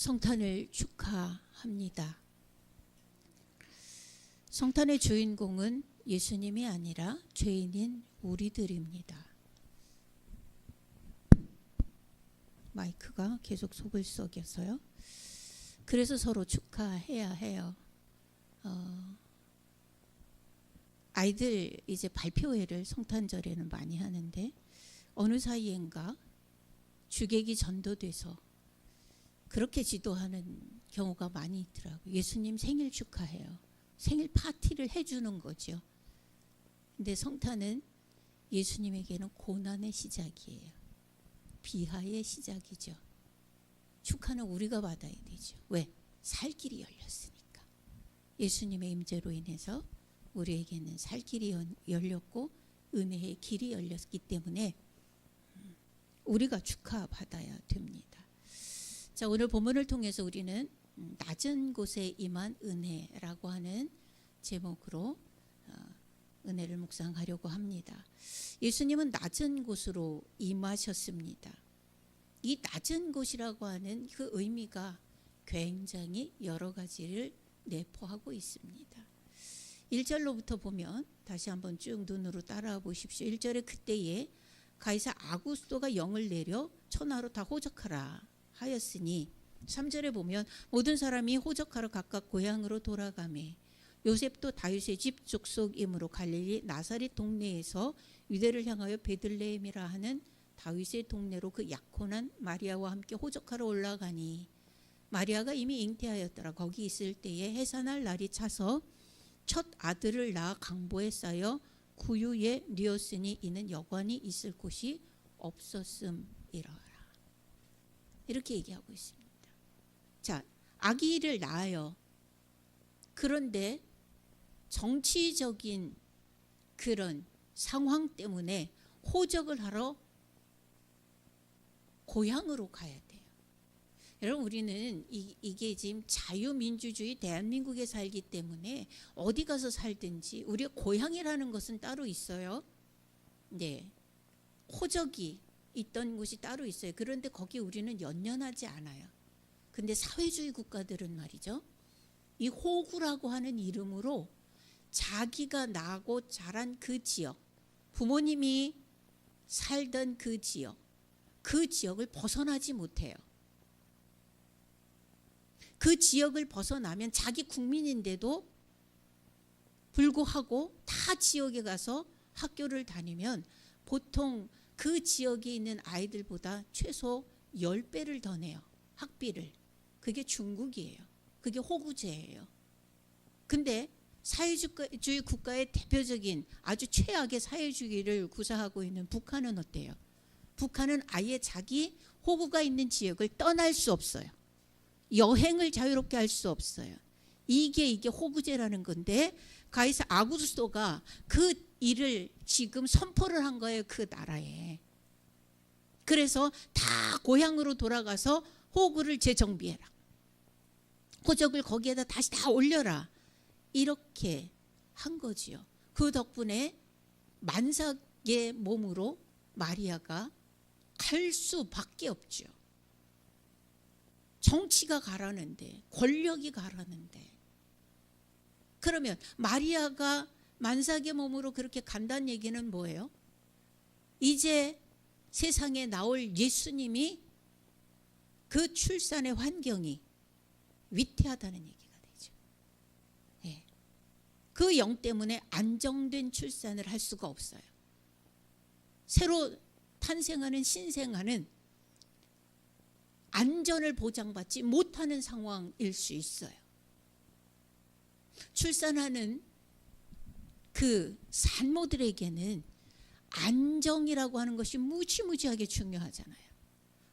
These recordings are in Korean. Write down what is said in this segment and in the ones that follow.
성탄을 축하합니다. 성탄의 주인공은 예수님이 아니라 죄인인 우리들입니다. 마이크가 계속 속을 썩여서요. 그래서 서로 축하해야 해요. 어, 아이들 이제 발표회를 성탄절에는 많이 하는데 어느 사이엔가 주객이 전도돼서 그렇게 지도하는 경우가 많이 있더라고요. 예수님 생일 축하해요. 생일 파티를 해주는 거죠. 근데 성탄은 예수님에게는 고난의 시작이에요. 비하의 시작이죠. 축하는 우리가 받아야 되죠. 왜? 살 길이 열렸으니까. 예수님의 임재로 인해서 우리에게는 살 길이 연- 열렸고 은혜의 길이 열렸기 때문에 음, 우리가 축하받아야 됩니다. 자, 오늘 본문을 통해서 우리는 음, 낮은 곳에 임한 은혜라고 하는 제목으로 어, 은혜를 묵상하려고 합니다. 예수님은 낮은 곳으로 임하셨습니다. 이 낮은 곳이라고 하는 그 의미가 굉장히 여러 가지를 내포하고 있습니다. 1절로부터 보면 다시 한번 쭉 눈으로 따라와 보십시오. 1절에 그때에 가이사 아구스도가 영을 내려 천하로 다 호적하라 하였으니 3절에 보면 모든 사람이 호적하러 각각 고향으로 돌아가매 요셉도 다윗의 집 족속이므로 갈릴리 나사렛 동네에서 유대를 향하여 베들레헴이라 하는 다윗의 동네로 그 약혼한 마리아와 함께 호적하러 올라가니 마리아가 이미 잉태하였더라. 거기 있을 때에 해산할 날이 차서 첫 아들을 낳아 강보에 쌓여 구유에 뉘었으니 이는 여관이 있을 곳이 없었음이러라 이렇게 얘기하고 있습니다. 자 아기를 낳아요. 그런데 정치적인 그런 상황 때문에 호적을 하러 고향으로 가야 돼요. 여러분 우리는 이, 이게 지금 자유민주주의 대한민국에 살기 때문에 어디 가서 살든지 우리의 고향이라는 것은 따로 있어요. 네, 호적이 있던 곳이 따로 있어요. 그런데 거기 우리는 연연하지 않아요. 근데 사회주의 국가들은 말이죠. 이 호구라고 하는 이름으로 자기가 나고 자란 그 지역, 부모님이 살던 그 지역, 그 지역을 벗어나지 못해요. 그 지역을 벗어나면 자기 국민인데도 불구하고 타 지역에 가서 학교를 다니면 보통 그 지역에 있는 아이들보다 최소 10배를 더 내요. 학비를. 그게 중국이에요. 그게 호구제예요. 근데 사회주의 국가의 대표적인 아주 최악의 사회주의를 구사하고 있는 북한은 어때요? 북한은 아예 자기 호구가 있는 지역을 떠날 수 없어요. 여행을 자유롭게 할 수 없어요. 이게 이게 호구제라는 건데 가이사 아구스도가 그 일을 지금 선포를 한 거예요. 그 나라에. 그래서 다 고향으로 돌아가서 호구를 재정비해라. 호적을 거기에다 다시 다 올려라. 이렇게 한 거지요. 그 덕분에 만삭의 몸으로 마리아가 갈 수밖에 없죠. 정치가 가라는데 권력이 가라는데 그러면 마리아가 만삭의 몸으로 그렇게 간다는 얘기는 뭐예요? 이제 세상에 나올 예수님이 그 출산의 환경이 위태하다는 얘기가 되죠. 예. 그 영 때문에 안정된 출산을 할 수가 없어요. 새로 탄생하는 신생아는 안전을 보장받지 못하는 상황일 수 있어요. 출산하는 그 산모들에게는 안정이라고 하는 것이 무지무지하게 중요하잖아요.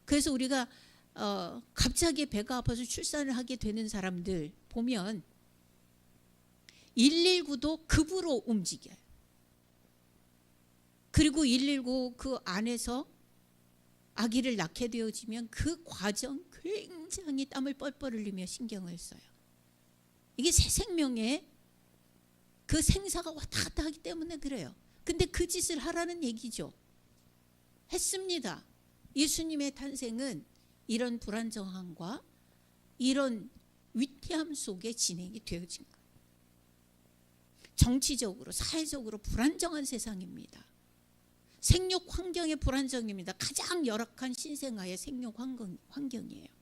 그래서 우리가 어, 갑자기 배가 아파서 출산을 하게 되는 사람들 보면 119도 급으로 움직여요. 그리고 119 그 안에서 아기를 낳게 되어지면 그 과정 굉장히 땀을 뻘뻘 흘리며 신경을 써요. 이게 새 생명의 그 생사가 왔다 갔다 하기 때문에 그래요. 근데 그 짓을 하라는 얘기죠. 했습니다. 예수님의 탄생은 이런 불안정함과 이런 위태함 속에 진행이 되어진 거예요. 정치적으로 사회적으로 불안정한 세상입니다. 생육 환경의 불안정입니다. 가장 열악한 신생아의 생육 환경, 환경이에요.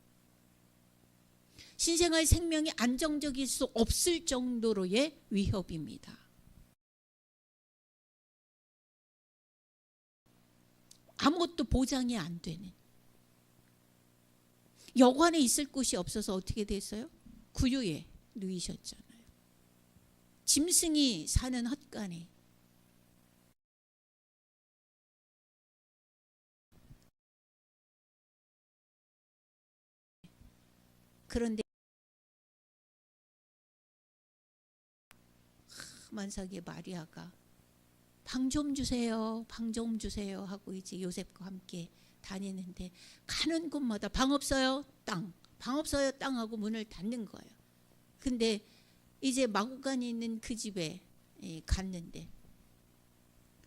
신생아의 생명이 안정적일 수 없을 정도로의 위협입니다. 아무것도 보장이 안 되는 여관에 있을 곳이 없어서 어떻게 됐어요? 구유에 누이셨잖아요. 짐승이 사는 헛간에 그런데 만삭의 마리아가 방 좀 주세요, 방 좀 주세요 하고 이제 요셉과 함께 다니는데 가는 곳마다 방 없어요, 땅, 방 없어요, 땅 하고 문을 닫는 거예요. 근데 이제 마구간이 있는 그 집에 예, 갔는데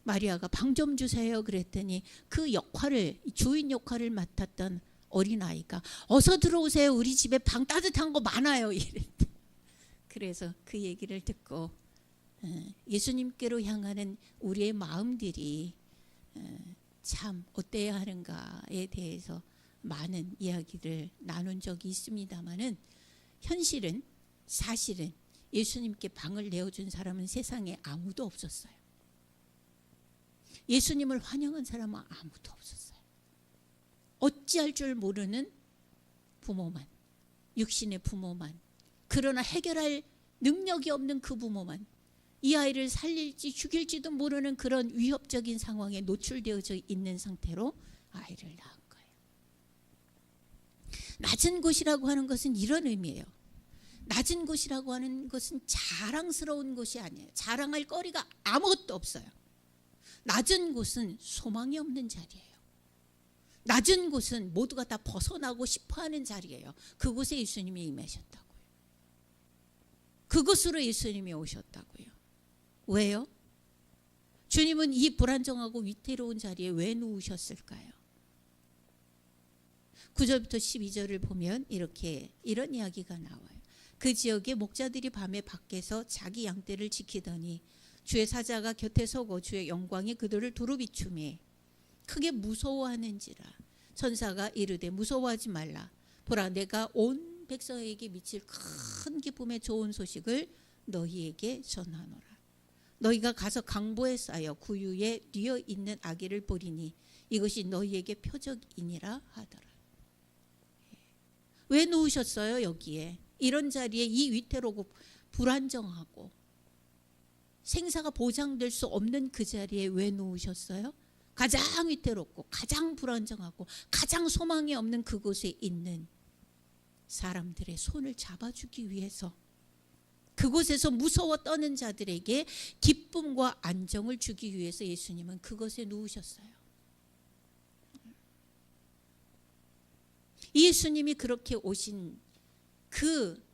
마리아가 방 좀 주세요 그랬더니 그 역할을 주인 역할을 맡았던 어린 아이가 어서 들어오세요 우리 집에 방 따뜻한 거 많아요 이랬대. 그래서 그 얘기를 듣고 어, 예수님께로 향하는 우리의 마음들이 어, 참 어때야 하는가에 대해서 많은 이야기를 나눈 적이 있습니다만은 현실은 사실은 예수님께 방을 내어준 사람은 세상에 아무도 없었어요. 예수님을 환영한 사람은 아무도 없었어요. 어찌할 줄 모르는 부모만, 육신의 부모만, 그러나 해결할 능력이 없는 그 부모만, 이 아이를 살릴지 죽일지도 모르는 그런 위협적인 상황에 노출되어져 있는 상태로 아이를 낳은 거예요. 낮은 곳이라고 하는 것은 이런 의미예요. 낮은 곳이라고 하는 것은 자랑스러운 곳이 아니에요. 자랑할 거리가 아무것도 없어요. 낮은 곳은 소망이 없는 자리예요. 낮은 곳은 모두가 다 벗어나고 싶어 하는 자리예요. 그곳에 예수님이 임하셨다고요. 그곳으로 예수님이 오셨다고요. 왜요? 주님은 이 불안정하고 위태로운 자리에 왜 누우셨을까요? 9절부터 12절을 보면 이렇게 이런 이야기가 나와요. 그 지역의 목자들이 밤에 밖에서 자기 양떼를 지키더니 주의 사자가 곁에 서고 주의 영광이 그들을 두루 비추매 크게 무서워하는지라 천사가 이르되 무서워하지 말라 보라 내가 온 백성에게 미칠 큰 기쁨의 좋은 소식을 너희에게 전하노라 너희가 가서 강보에 쌓여 구유에 뉘어 있는 아기를 보리니 이것이 너희에게 표적이니라 하더라 왜 누우셨어요 여기에 이런 자리에 이 위태롭고 불안정하고 생사가 보장될 수 없는 그 자리에 왜 누우셨어요? 가장 위태롭고 가장 불안정하고 가장 소망이 없는 그곳에 있는 사람들의 손을 잡아주기 위해서 그곳에서 무서워 떠는 자들에게 기쁨과 안정을 주기 위해서 예수님은 그것에 누우셨어요. 예수님이 그렇게 오신 그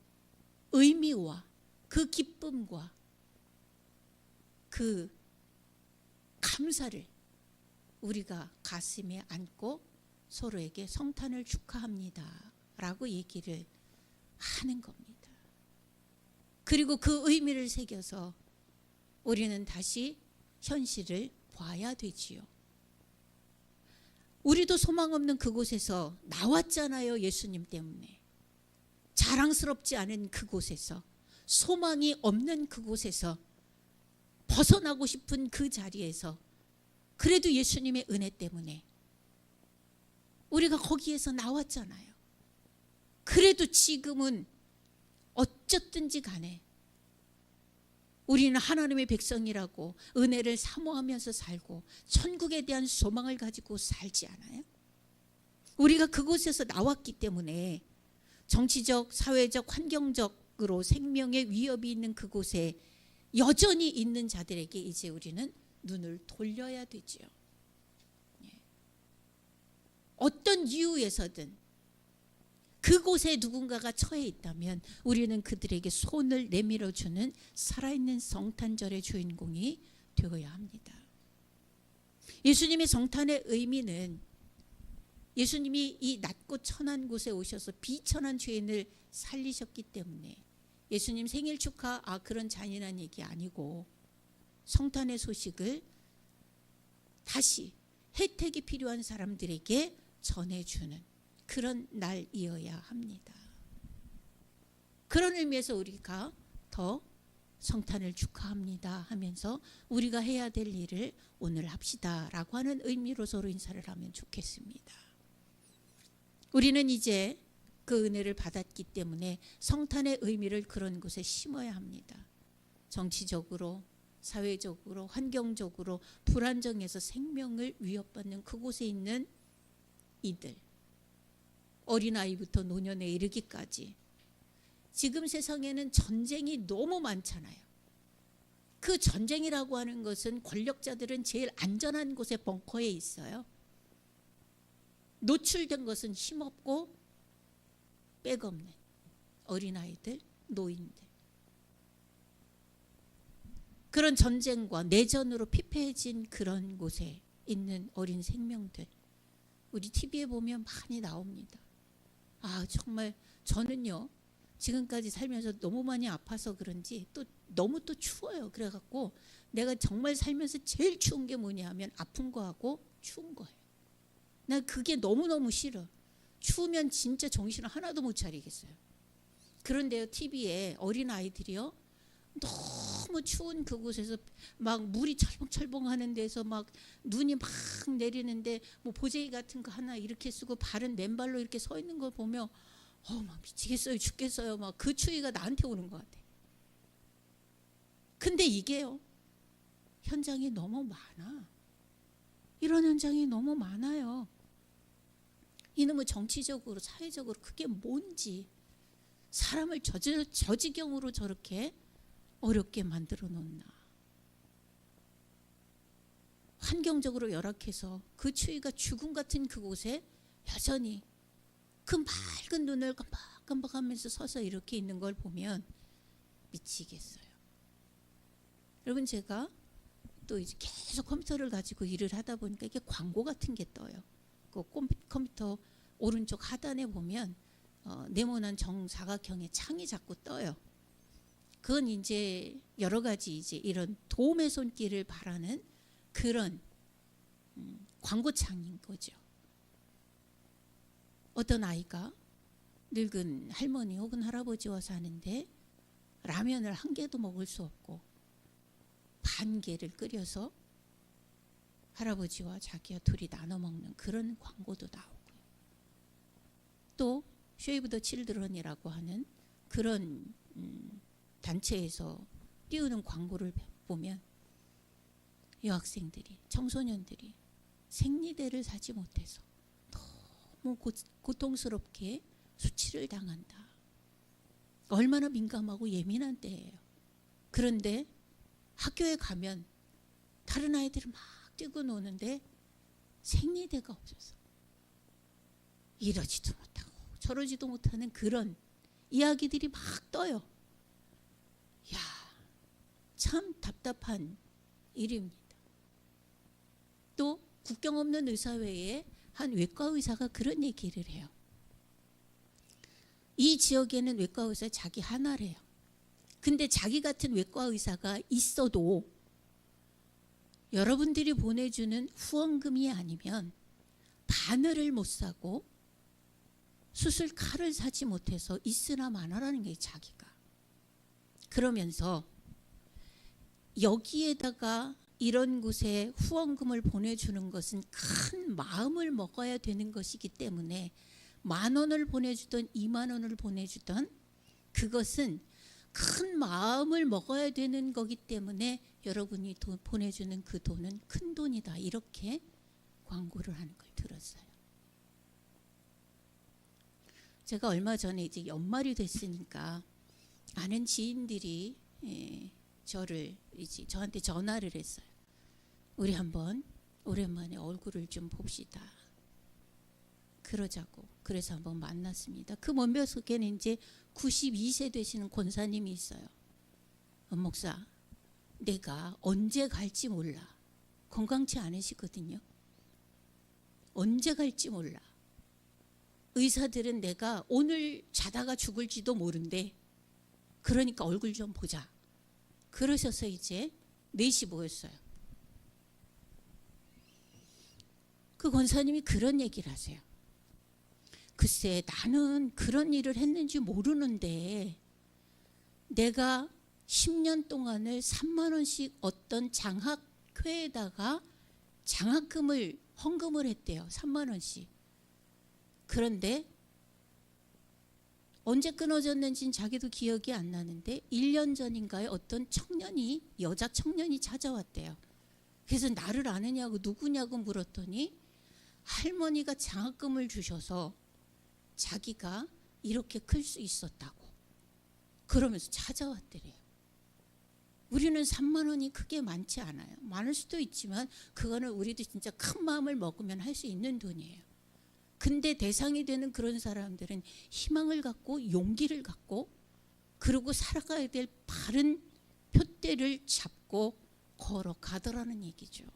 의미와 그 기쁨과 그 감사를 우리가 가슴에 안고 서로에게 성탄을 축하합니다. 라고 얘기를 하는 겁니다. 그리고 그 의미를 새겨서 우리는 다시 현실을 봐야 되지요. 우리도 소망 없는 그곳에서 나왔잖아요. 예수님 때문에. 자랑스럽지 않은 그곳에서 소망이 없는 그곳에서 벗어나고 싶은 그 자리에서 그래도 예수님의 은혜 때문에 우리가 거기에서 나왔잖아요. 그래도 지금은 어쨌든지 간에 우리는 하나님의 백성이라고 은혜를 사모하면서 살고 천국에 대한 소망을 가지고 살지 않아요? 우리가 그곳에서 나왔기 때문에 정치적, 사회적, 환경적으로 생명의 위협이 있는 그곳에 여전히 있는 자들에게 이제 우리는 눈을 돌려야 되지요. 예. 어떤 이유에서든 그곳에 누군가가 처해 있다면 우리는 그들에게 손을 내밀어 주는 살아있는 성탄절의 주인공이 되어야 합니다. 예수님의 성탄의 의미는 예수님이 이 낮고 천한 곳에 오셔서 비천한 죄인을 살리셨기 때문에 예수님 생일 축하 아 그런 잔인한 얘기 아니고 성탄의 소식을 다시 혜택이 필요한 사람들에게 전해주는 그런 날이어야 합니다. 그런 의미에서 우리가 더 성탄을 축하합니다 하면서 우리가 해야 될 일을 오늘 합시다 라고 하는 의미로 서로 인사를 하면 좋겠습니다. 우리는 이제 그 은혜를 받았기 때문에 성탄의 의미를 그런 곳에 심어야 합니다. 정치적으로, 사회적으로, 환경적으로 불안정해서 생명을 위협받는 그곳에 있는 이들, 어린아이부터 노년에 이르기까지 지금 세상에는 전쟁이 너무 많잖아요. 그 전쟁이라고 하는 것은 권력자들은 제일 안전한 곳에 벙커에 있어요. 노출된 것은 힘없고 백없는 어린아이들, 노인들. 그런 전쟁과 내전으로 피폐해진 그런 곳에 있는 어린 생명들. 우리 TV에 보면 많이 나옵니다. 아, 정말 저는요. 지금까지 살면서 너무 많이 아파서 그런지 또 너무 또 추워요. 그래갖고 내가 정말 살면서 제일 추운 게 뭐냐 하면 아픈 거하고 추운 거예요. 나 그게 너무너무 싫어. 추우면 진짜 정신을 하나도 못 차리겠어요. 그런데요, TV에 어린 아이들이요. 너무 추운 그곳에서 막 물이 철벙철벙 하는 데서 막 눈이 막 내리는데 뭐 보재기 같은 거 하나 이렇게 쓰고 발은 맨발로 이렇게 서 있는 걸 보며 어, 막 미치겠어요, 죽겠어요. 막 그 추위가 나한테 오는 것 같아. 근데 이게요, 현장이 너무 많아. 이런 현장이 너무 많아요. 이놈의 정치적으로, 사회적으로 그게 뭔지 사람을 저지, 저지경으로 저렇게 어렵게 만들어 놓나. 환경적으로 열악해서 그 추위가 죽음 같은 그곳에 여전히 그 맑은 눈을 깜박깜박 하면서 서서 이렇게 있는 걸 보면 미치겠어요. 여러분 제가 또 이제 계속 컴퓨터를 가지고 일을 하다 보니까 이게 광고 같은 게 떠요. 그 컴퓨터 오른쪽 하단에 보면 어, 네모난 정사각형의 창이 자꾸 떠요. 그건 이제 여러 가지 이제 이런 도움의 손길을 바라는 그런 음, 광고창인 거죠. 어떤 아이가 늙은 할머니 혹은 할아버지와 사는데 라면을 한 개도 먹을 수 없고 반 개를 끓여서 할아버지와 자기와 둘이 나눠 먹는 그런 광고도 나오고요. 또 쉐이브 더 칠드런이라고 하는 그런 음, 단체에서 띄우는 광고를 보면 여학생들이 청소년들이 생리대를 사지 못해서 너무 고, 고통스럽게 수치를 당한다. 얼마나 민감하고 예민한 때예요. 그런데 학교에 가면 다른 아이들은 막 뛰고 노는데 생리대가 없어서 이러지도 못하고 저러지도 못하는 그런 이야기들이 막 떠요. 야, 참 답답한 일입니다. 또 국경 없는 의사회에 한 외과 의사가 그런 얘기를 해요. 이 지역에는 외과 의사 자기 하나래요. 근데 자기 같은 외과 의사가 있어도 여러분들이 보내주는 후원금이 아니면 바늘을 못 사고 수술 칼을 사지 못해서 있으나 마나라는 게 자기가. 그러면서 여기에다가 이런 곳에 후원금을 보내주는 것은 큰 마음을 먹어야 되는 것이기 때문에 만 원을 보내주던 이만 원을 보내주던 그것은 큰 마음을 먹어야 되는 거기 때문에 여러분이 돈 보내주는 그 돈은 큰 돈이다 이렇게 광고를 하는 걸 들었어요. 제가 얼마 전에 이제 연말이 됐으니까 아는 지인들이 예, 저를 이제 저한테 전화를 했어요. 우리 한번 오랜만에 얼굴을 좀 봅시다. 그러자고 그래서 한번 만났습니다. 그먼 속에는 이제 92세 되시는 권사님이 있어요. 어, 목사, 내가 언제 갈지 몰라. 건강치 않으시거든요. 언제 갈지 몰라. 의사들은 내가 오늘 자다가 죽을지도 모른대. 그러니까 얼굴 좀 보자. 그러셔서 이제 넷이 모였어요. 그 권사님이 그런 얘기를 하세요. 글쎄 나는 그런 일을 했는지 모르는데 내가 10년 동안을 3만 원씩 어떤 장학회에다가 장학금을 헌금을 했대요. 3만 원씩. 그런데 언제 끊어졌는지는 자기도 기억이 안 나는데 1년 전인가에 어떤 청년이 여자 청년이 찾아왔대요. 그래서 나를 아느냐고 누구냐고 물었더니 할머니가 장학금을 주셔서 자기가 이렇게 클 수 있었다고 그러면서 찾아왔대래요. 우리는 3만 원이 크게 많지 않아요. 많을 수도 있지만 그거는 우리도 진짜 큰 마음을 먹으면 할 수 있는 돈이에요. 근데 대상이 되는 그런 사람들은 희망을 갖고 용기를 갖고 그리고 살아가야 될 바른 표대를 잡고 걸어가더라는 얘기죠.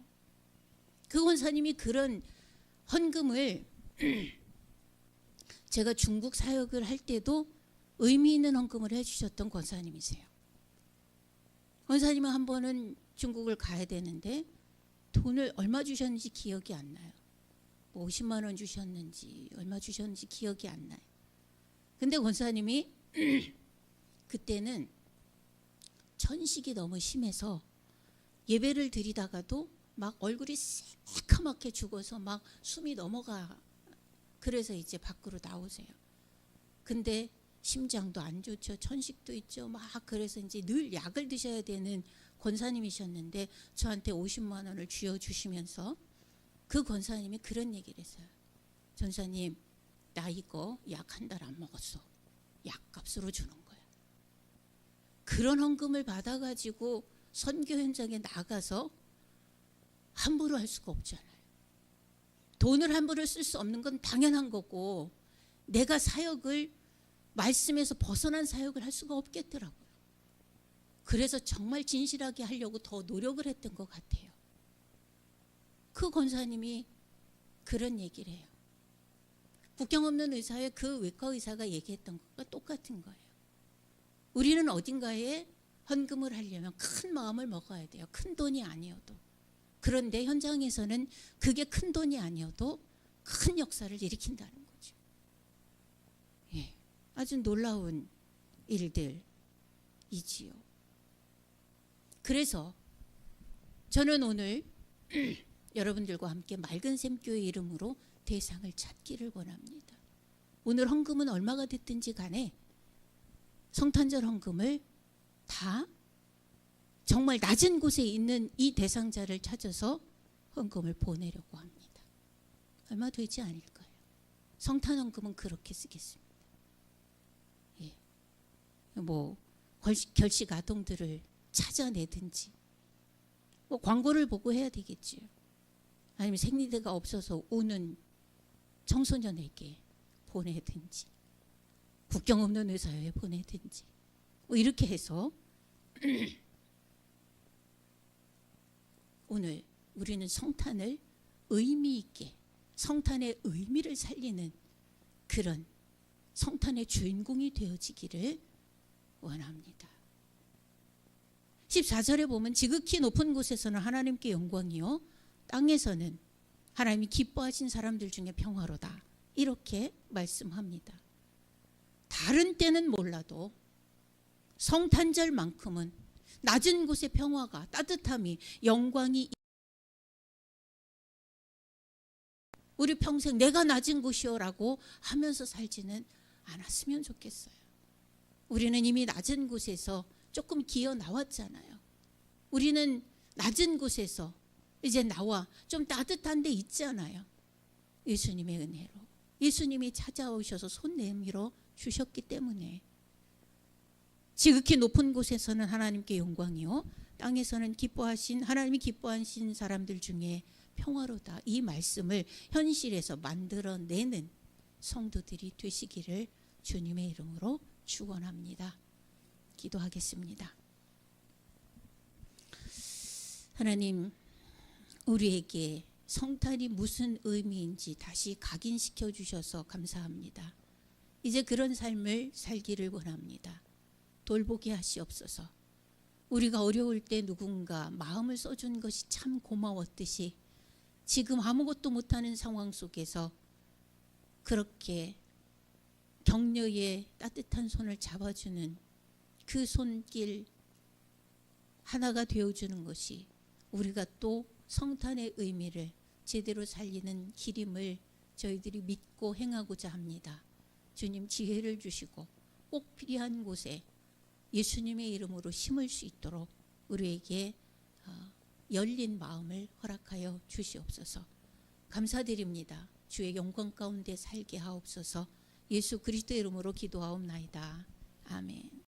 그 원사님이 그런 헌금을 제가 중국 사역을 할 때도 의미 있는 헌금을 해주셨던 권사님이세요. 권사님은 한 번은 중국을 가야 되는데 돈을 얼마 주셨는지 기억이 안 나요. 뭐 50만 원 주셨는지 얼마 주셨는지 기억이 안 나요. 근데 권사님이 그때는 천식이 너무 심해서 예배를 드리다가도 막 얼굴이 새카맣게 죽어서 막 숨이 넘어가 그래서 이제 밖으로 나오세요. 근데 심장도 안 좋죠. 천식도 있죠. 막 그래서 이제 늘 약을 드셔야 되는 권사님이셨는데 저한테 50만 원을 쥐어 주시면서 그 권사님이 그런 얘기를 했어요. 전사님, 나 이거 약 한 달 안 먹었어. 약값으로 주는 거야. 그런 헌금을 받아가지고 선교 현장에 나가서 함부로 할 수가 없잖아요. 돈을 함부로 쓸 수 없는 건 당연한 거고 내가 사역을 말씀에서 벗어난 사역을 할 수가 없겠더라고요. 그래서 정말 진실하게 하려고 더 노력을 했던 것 같아요. 그 권사님이 그런 얘기를 해요. 국경 없는 의사의 그 외과 의사가 얘기했던 것과 똑같은 거예요. 우리는 어딘가에 헌금을 하려면 큰 마음을 먹어야 돼요. 큰 돈이 아니어도. 그런데 현장에서는 그게 큰 돈이 아니어도 큰 역사를 일으킨다는 거죠. 예. 아주 놀라운 일들이지요. 그래서 저는 오늘 여러분들과 함께 맑은 샘교의 이름으로 대상을 찾기를 원합니다. 오늘 헌금은 얼마가 됐든지 간에 성탄절 헌금을 다 정말 낮은 곳에 있는 이 대상자를 찾아서 헌금을 보내려고 합니다. 얼마 되지 않을 거예요. 성탄 헌금은 그렇게 쓰겠습니다. 예. 뭐 결식, 결식 아동들을 찾아내든지 뭐 광고를 보고 해야 되겠지요. 아니면 생리대가 없어서 우는 청소년에게 보내든지 국경 없는 의사회에 보내든지 뭐 이렇게 해서 오늘 우리는 성탄을 의미 있게 성탄의 의미를 살리는 그런 성탄의 주인공이 되어지기를 원합니다. 14절에 보면 지극히 높은 곳에서는 하나님께 영광이요 땅에서는 하나님이 기뻐하신 사람들 중에 평화로다. 이렇게 말씀합니다. 다른 때는 몰라도 성탄절만큼은 낮은 곳의 평화가 따뜻함이 영광이 우리 평생 내가 낮은 곳이요라고 하면서 살지는 않았으면 좋겠어요. 우리는 이미 낮은 곳에서 조금 기어 나왔잖아요. 우리는 낮은 곳에서 이제 나와 좀 따뜻한 데 있잖아요. 예수님의 은혜로. 예수님이 찾아오셔서 손 내밀어 주셨기 때문에 지극히 높은 곳에서는 하나님께 영광이요 땅에서는 기뻐하신 하나님이 기뻐하신 사람들 중에 평화로다 이 말씀을 현실에서 만들어내는 성도들이 되시기를 주님의 이름으로 축원합니다. 기도하겠습니다. 하나님 우리에게 성탄이 무슨 의미인지 다시 각인시켜 주셔서 감사합니다. 이제 그런 삶을 살기를 원합니다. 돌보게 하시옵소서. 우리가 어려울 때 누군가 마음을 써준 것이 참 고마웠듯이 지금 아무것도 못하는 상황 속에서 그렇게 격려의 따뜻한 손을 잡아주는 그 손길 하나가 되어주는 것이 우리가 또 성탄의 의미를 제대로 살리는 길임을 저희들이 믿고 행하고자 합니다. 주님 지혜를 주시고 꼭 필요한 곳에 예수님의 이름으로 심을 수 있도록 우리에게 어, 열린 마음을 허락하여 주시옵소서. 감사드립니다. 주의 영광 가운데 살게 하옵소서. 예수 그리스도의 이름으로 기도하옵나이다. 아멘.